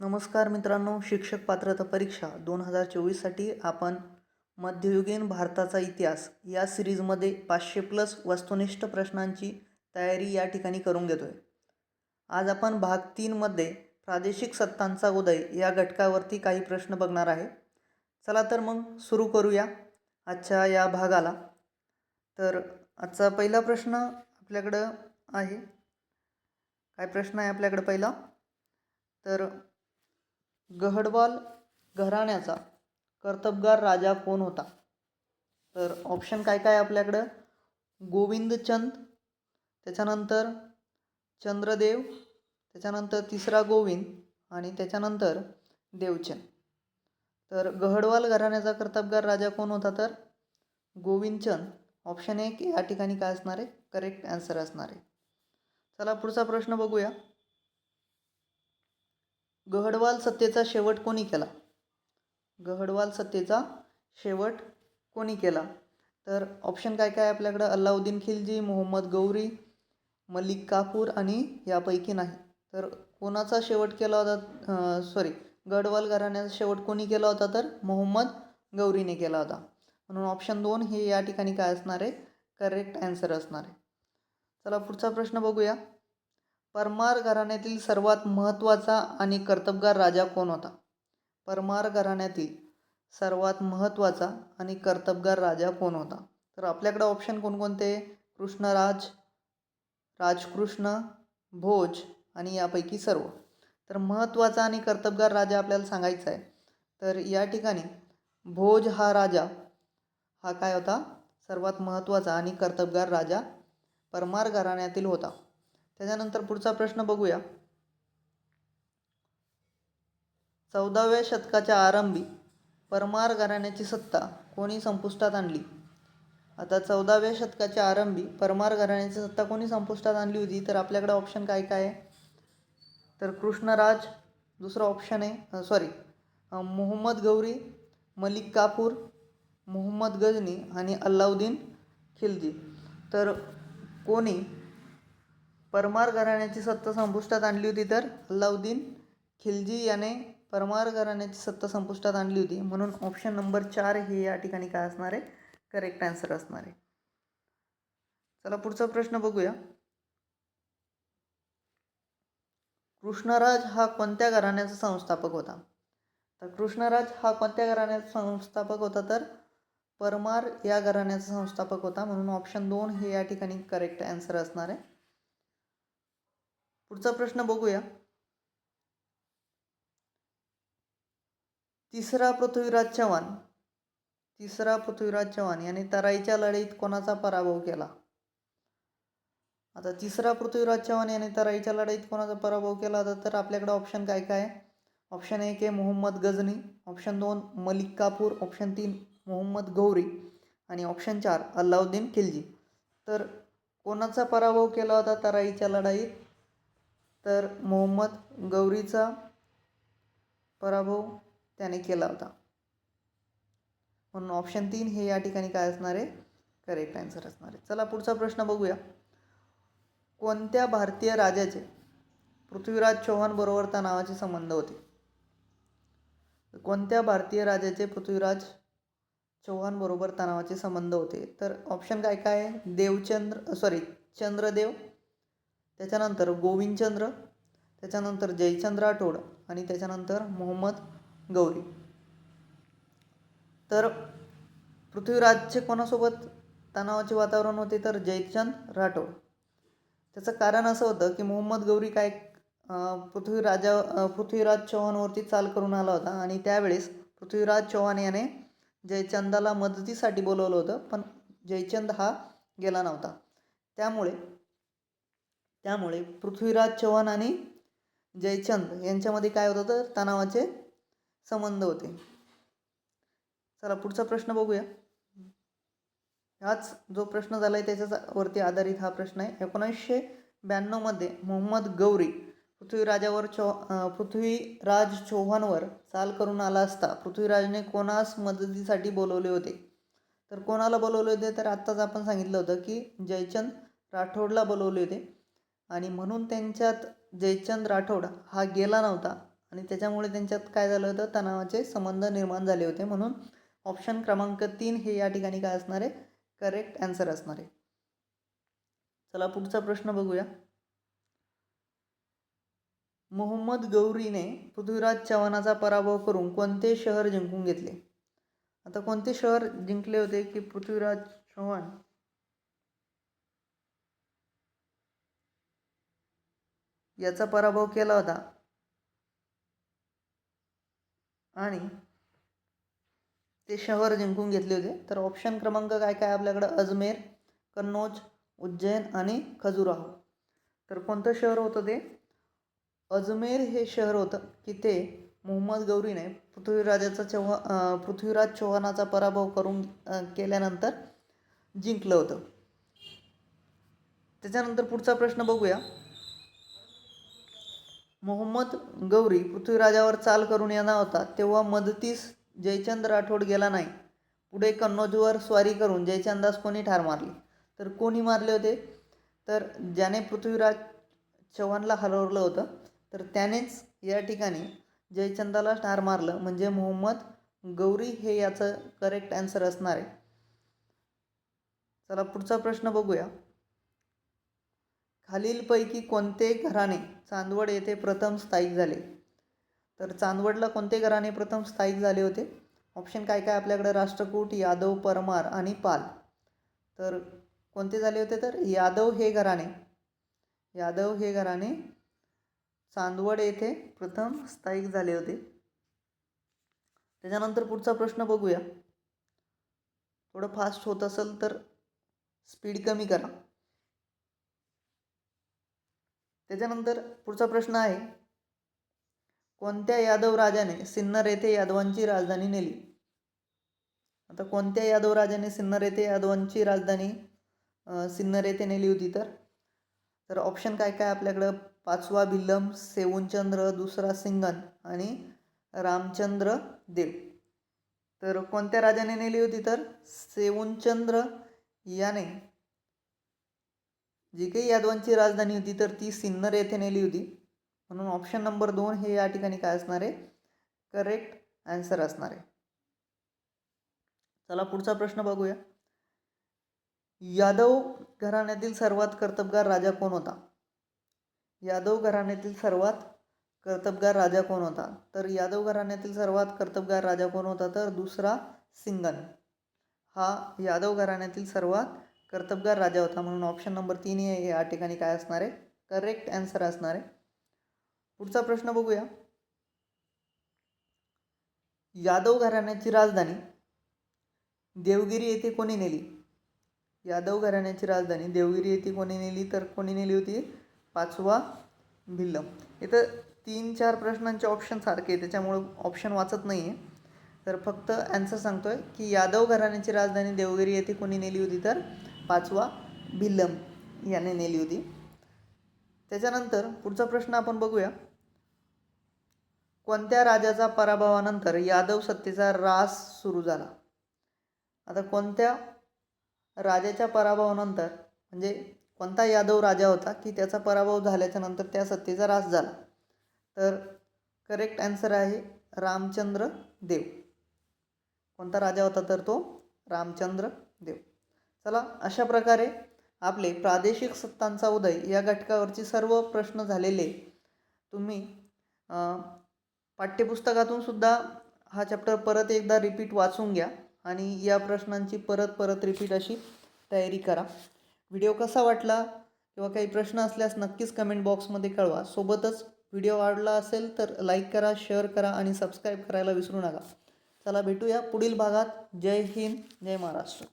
नमस्कार मित्रांनो शिक्षक पात्रता परीक्षा दोन हजार चोवीससाठी आपण मध्ययुगीन भारताचा इतिहास या सिरीजमध्ये पाचशे प्लस वस्तुनिष्ठ प्रश्नांची तयारी या ठिकाणी करून घेतो आहे आज आपण भाग तीनमध्ये प्रादेशिक सत्तांचा उदय या घटकावरती काही प्रश्न बघणार आहे. चला तर मग सुरू करूया आजच्या या भागाला. तर आजचा पहिला प्रश्न आपल्याकडं आहे. काय प्रश्न आहे आपल्याकडं पहिला? तर गहडवाल घराण्याचा कर्तबगार राजा कोण होता? तर ऑप्शन काय काय आपल्याकडं? गोविंदचंद त्याच्यानंतर चंद्रदेव त्याच्यानंतर तिसरा गोविंद आणि त्याच्यानंतर देवचंद. तर गहडवाल घराण्याचा कर्तबगार राजा कोण होता तर? गोविंदचंद. ऑप्शन एक या ठिकाणी काय असणार आहे? करेक्ट ॲन्सर असणार आहे. चला पुढचा प्रश्न बघूया. गहडवाल सत्तेचा शेवट कोणी केला? गहडवाल सत्तेचा शेवट कोणी केला? तर ऑप्शन काय काय आपल्याकडं? अल्लाउद्दीन खिलजी मोहम्मद गौरी मलिक कापूर आणि यापैकी नाही. तर कोणाचा शेवट केला होता? सॉरी गडवाल घराण्याचा शेवट कोणी केला होता? तर मोहम्मद गौरीने केला होता. म्हणून ऑप्शन दोन हे या ठिकाणी काय असणार आहे? करेक्ट ॲन्सर असणार आहे. चला पुढचा प्रश्न बघूया. परमार घराण्यातील सर्वात महत्त्वाचा आणि कर्तबगार राजा कोण होता? परमार घराण्यातील सर्वात महत्त्वाचा आणि कर्तबगार राजा कोण होता? तर आपल्याकडे ऑप्शन कोणकोणते? कृष्णराज राजकृष्ण भोज आणि यापैकी सर्व. तर महत्त्वाचा आणि कर्तबगार राजा आपल्याला सांगायचा आहे. तर या ठिकाणी भोज हा राजा हा काय होता? सर्वात महत्त्वाचा आणि कर्तबगार राजा परमार घराण्यातील होता. त्याच्यानंतर पुढचा प्रश्न बघूया. चौदाव्या शतकाच्या आरंभी परमार घराण्याची सत्ता कोणी संपुष्टात आणली? आता चौदाव्या शतकाच्या आरंभी परमार घराण्याची सत्ता कोणी संपुष्टात आणली होती? तर आपल्याकडे ऑप्शन काय काय आहे? तर कृष्णराज दुसरं ऑप्शन आहे सॉरी मोहम्मद गौरी मलिक कापूर मोहम्मद गजनी आणि अल्लाउद्दीन खिलजी. तर कोणी परमार घराण्याची सत्ता संपुष्टात आणली होती तर? अल्लाउद्दीन खिलजी याने परमार घराण्याची सत्ता संपुष्टात आणली होती. म्हणून ऑप्शन नंबर चार हे या ठिकाणी काय असणार आहे? करेक्ट आन्सर असणार आहे. चला पुढचा प्रश्न बघूया. कृष्णराज हा कोणत्या घराण्याचा संस्थापक होता? तर कृष्णराज हा कोणत्या घराण्याचा संस्थापक होता तर? परमार या घराण्याचा संस्थापक होता. म्हणून ऑप्शन दोन हे या ठिकाणी करेक्ट आन्सर असणार आहे. पुढचा प्रश्न बघूया. तिसरा पृथ्वीराज चव्हाण. तिसरा पृथ्वीराज चव्हाण याने तराईच्या लढाईत कोणाचा पराभव केला? आता तिसरा पृथ्वीराज चव्हाण याने तराईच्या लढाईत कोणाचा पराभव केला होता? तर आपल्याकडे ऑप्शन काय काय आहे? ऑप्शन एक आहे मोहम्मद गजनी ऑप्शन दोन मलिक कापूर ऑप्शन तीन मोहम्मद गौरी आणि ऑप्शन चार अल्लाउद्दीन खिलजी. तर कोणाचा पराभव केला होता तराईच्या लढाईत? तर मोहम्मद गौरीचा पराभव त्याने केला होता. म्हणून ऑप्शन तीन हे या ठिकाणी काय असणार आहे? करेक्ट आन्सर असणार आहे. चला पुढचा प्रश्न बघूया. कोणत्या भारतीय राजाचे पृथ्वीराज चौहानबरोबर त्या नावाचे संबंध होते? कोणत्या भारतीय राजाचे पृथ्वीराज चौहानबरोबर बरोबर तणावाचे संबंध होते? तर ऑप्शन काय काय आहे? देवचंद्र सॉरी चंद्रदेव त्याच्यानंतर गोविंदचंद्र त्याच्यानंतर जयचंद्र राठोड आणि त्याच्यानंतर मोहम्मद गौरी. तर पृथ्वीराजचे कोणासोबत तणावाचे वातावरण होते? तर जयचंद राठोड. त्याचं कारण असं होतं की मोहम्मद गौरी काय पृथ्वीराजा पृथ्वीराज चौहानवरती चाल करून आला होता आणि त्यावेळेस पृथ्वीराज चौहान याने जयचंदाला मदतीसाठी बोलवलं होतं पण जयचंद हा गेला नव्हता. त्यामुळे त्यामुळे पृथ्वीराज चौहान आणि जयचंद यांच्यामध्ये काय होतं तर तणावाचे संबंध होते. चला पुढचा प्रश्न बघूया. हाच जो प्रश्न झाला आहे त्याच्यावरती आधारित हा प्रश्न आहे. एकोणीसशे ब्याण्णवमध्ये मोहम्मद गौरी पृथ्वीराजावर चौ पृथ्वीराज चौहानवर चाल करून आला असता पृथ्वीराजने कोणास मदतीसाठी बोलवले होते? तर कोणाला बोलवले होते? तर आत्ताच आपण सांगितलं होतं की जयचंद राठोडला बोलवले होते. आणि म्हणून त्यांच्यात जयचंद राठोड हा गेला नव्हता. आणि त्याच्यामुळे त्यांच्यात काय झालं होतं? तणावाचे संबंध निर्माण झाले होते म्हणून ऑप्शन क्रमांक तीन हे या ठिकाणी काय असणार आहे? करेक्ट ॲन्सर असणार आहे. चला पुढचा प्रश्न बघूया. मोहम्मद गौरीने पृथ्वीराज चव्हाणाचा पराभव करून कोणते शहर जिंकून घेतले? आता कोणते शहर जिंकले होते की पृथ्वीराज चव्हाण? याचा पराभव केला होता. आणि ते शहर जिंकून घेतले होते. तर ऑप्शन क्रमांक काय काय आपल्याकडं? अजमेर कन्नौज उज्जैन आणि खजुराहो. तर कोणतं शहर होतं ते? अजमेर हे शहर होतं की ते मोहम्मद गौरीने पृथ्वीराजाचा चव्हा पृथ्वीराज चौहानाचा पराभव करून केल्यानंतर जिंकलं होतं. त्याच्यानंतर पुढचा प्रश्न बघूया. मोहम्मद गौरी पृथ्वीराजावर चाल करून येणार होता तेव्हा मदतीस जयचंद राठोड गेला नाही. पुढे कन्नौजवर स्वारी करून जयचंदास कोणी ठार मारले? तर कोणी मारले होते? तर ज्याने पृथ्वीराज चव्हाणला हलवलं होतं तर त्यानेच या ठिकाणी जयचंदाला ठार मारलं. म्हणजे मोहम्मद गौरी हे याचं करेक्ट ॲन्सर असणार आहे. चला पुढचा प्रश्न बघूया. खालीलपैकी कोणते घराणे चांदवड येथे प्रथम स्थायिक झाले? तर चांदवडला कोणते घराणे प्रथम स्थायिक झाले होते? ऑप्शन काय काय आपल्याकडे? राष्ट्रकूट यादव परमार आणि पाल. तर कोणते झाले होते तर? यादव हे घराणे. यादव हे घराणे चांदवड येथे प्रथम स्थायिक झाले होते. त्याच्यानंतर पुढचा प्रश्न बघूया. थोडं फास्ट होत असेल तर स्पीड कमी करा. त्याच्यानंतर पुढचा प्रश्न आहे कोणत्या यादव राजाने सिन्नर येथे यादवांची राजधानी नेली? आता कोणत्या यादव राजाने सिन्नर येथे यादवांची राजधानी सिन्नर येथे नेली होती तर? तर ऑप्शन काय काय आपल्याकडं? पाचवा भिल्लम सेवनचंद्र दुसरा सिंगन आणि रामचंद्र देव. तर कोणत्या राजाने नेली होती तर? सेवनचंद्र याने जी काही यादवांची राजधानी होती तर ती सिन्नर येथे नेली होती. म्हणून ऑप्शन नंबर दोन हे या ठिकाणी काय असणार? आहे करेक्ट आन्सर असणार. आहे चला पुढचा प्रश्न बघूया. यादव घराण्यातील सर्वात कर्तबगार राजा कोण होता? यादव घराण्यातील सर्वात कर्तबगार राजा कोण होता? तर यादव घराण्यातील सर्वात कर्तबगार राजा कोण होता? तर दुसरा सिंगन. हा यादव घराण्यातील सर्वात कर्तबगार राजा होता म्हणून ऑप्शन नंबर तीन हे या ठिकाणी काय असणार आहे? करेक्ट ॲन्सर असणार आहे. पुढचा प्रश्न बघूया. यादव घराण्याची राजधानी देवगिरी येथे कोणी नेली? यादव घराण्याची राजधानी देवगिरी येथे कोणी नेली? तर कोणी नेली होती? पाचवा भिल्लम. इथं तीन चार प्रश्नांचे ऑप्शन सारखे आहे त्याच्यामुळं ऑप्शन वाचत नाही आहे तर फक्त ॲन्सर सांगतो आहे की यादव घराण्याची राजधानी देवगिरी येथे कोणी नेली होती तर पाचवा भिल्लम याने नेली होती. त्याच्यानंतर पुढचा प्रश्न आपण बघूया. कोणत्या राजाचा पराभवानंतर यादव सत्तेचा रास सुरू झाला? आता कोणत्या राजाच्या पराभवानंतर म्हणजे कोणता यादव राजा होता की त्याचा पराभव झाल्याच्यानंतर त्या सत्तेचा रास झाला? तर करेक्ट ॲन्सर आहे रामचंद्र देव. कोणता राजा होता तर तो? रामचंद्र देव. चला अशा प्रकारे आपले प्रादेशिक सत्तांचा उदय या घटकावरची सर्व प्रश्न झालेले तुम्ही पाठ्यपुस्तकातून सुद्धा हा चॅप्टर परत एकदा रिपीट वाचून घ्या आणि या प्रश्नांची परत परत रिपीट अशी तयारी करा. व्हिडिओ कसा वाटला किंवा काही प्रश्न असल्यास नक्कीच कमेंट बॉक्समध्ये कळवा. सोबतच व्हिडिओ आवडला असेल तर लाईक करा शेअर करा आणि सबस्क्राईब करायला विसरू नका. चला भेटूया पुढील भागात. जय हिंद जय महाराष्ट्र.